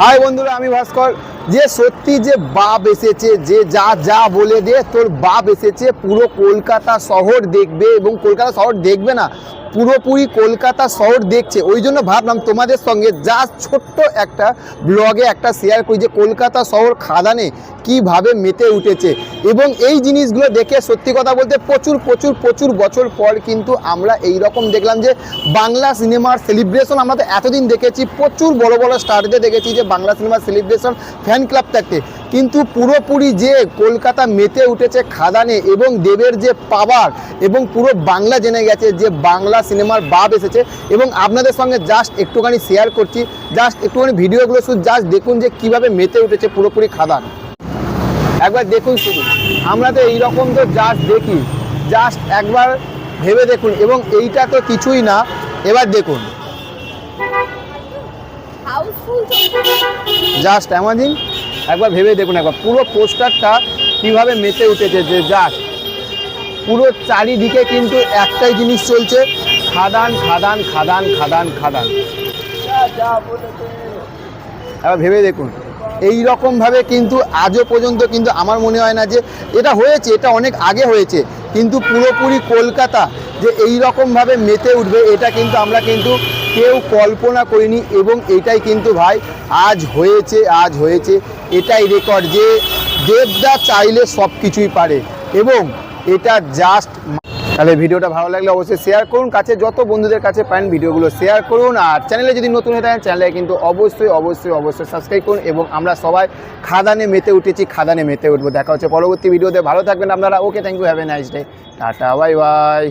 High বন্ধুরা, আমি ভাস্কর। যে সত্যি যে বাপ এসেছে, যে যা যা বলে দে, তোর বাপ এসেছে, পুরো কলকাতা শহর দেখবে এবং কলকাতা শহর দেখবে না। পুরোপুরি কলকাতা শহর দেখছে। ওই জন্য ভাবলাম তোমাদের সঙ্গে যা ছোট্ট একটা ব্লগে একটা শেয়ার করি যে কলকাতা শহর খাদানে কীভাবে মেতে উঠেছে। এবং এই জিনিসগুলো দেখে সত্যি কথা বলতে প্রচুর প্রচুর প্রচুর বছর পর কিন্তু আমরা এই রকম দেখলাম যে বাংলা সিনেমার সেলিব্রেশন আমরা তো এতদিন দেখেছি, প্রচুর বড় বড় স্টারদের দেখেছি যে বাংলা সিনেমার সেলিব্রেশন ফ্যান ক্লাব থাকতে। কিন্তু পুরোপুরি যে কলকাতা মেতে উঠেছে খাদানে এবং দেবের যে পাওয়ার এবং পুরো বাংলা জেনে গেছে যে বাংলা সিনেমার বাপ এসেছে এবং আপনাদের সঙ্গে জাস্ট একটুখানি শেয়ার করছি। জাস্ট একটুখানি ভিডিওগুলো শুধু জাস্ট দেখুন যে কীভাবে মেতে উঠেছে পুরোপুরি খাদান। একবার দেখুন শুধু। আমরা তো এইরকম তো জাস্ট দেখি। জাস্ট একবার ভেবে দেখুন এবং এইটা তো কিছুই না। এবার দেখুন। জাস্ট অ্যামাজিং একবার ভেবে দেখুন একবার। পুরো পোস্টারটা কীভাবে মেতে উঠেছে যে জাস্ট পুরো চারিদিকে কিন্তু একটাই জিনিস চলছে। খাদান খাদান খাদান খাদান খাদান। এবার ভেবে দেখুন এই রকমভাবে কিন্তু আজও পর্যন্ত কিন্তু আমার মনে হয় না যে এটা হয়েছে, এটা অনেক আগে হয়েছে, কিন্তু পুরোপুরি কলকাতা যে এই রকমভাবে মেতে উঠবে, এটা কিন্তু আমরা কিন্তু কেউ কল্পনা করিনি এবং এটাই কিন্তু ভাই আজ হয়েছে আজ হয়েছে, এটাই রেকর্ড যে দেবদা চাইলে সব কিছুই পারে এবং এটা জাস্ট তাহলে ভিডিওটা ভালো লাগলে অবশ্যই শেয়ার করুন। কাছে যত বন্ধুদের কাছে পান ভিডিওগুলো শেয়ার করুন। আর চ্যানেলে যদি নতুন হয়ে থাকেন চ্যানেলে কিন্তু অবশ্যই অবশ্যই অবশ্যই সাবস্ক্রাইব করুন এবং আমরা সবাই খাদানে মেতে উঠেছি, খাদানে মেতে উঠবো। দেখা হচ্ছে পরবর্তী ভিডিওতে। ভালো থাকবেন আপনারা। Okay thank you have a nice day tata bye bye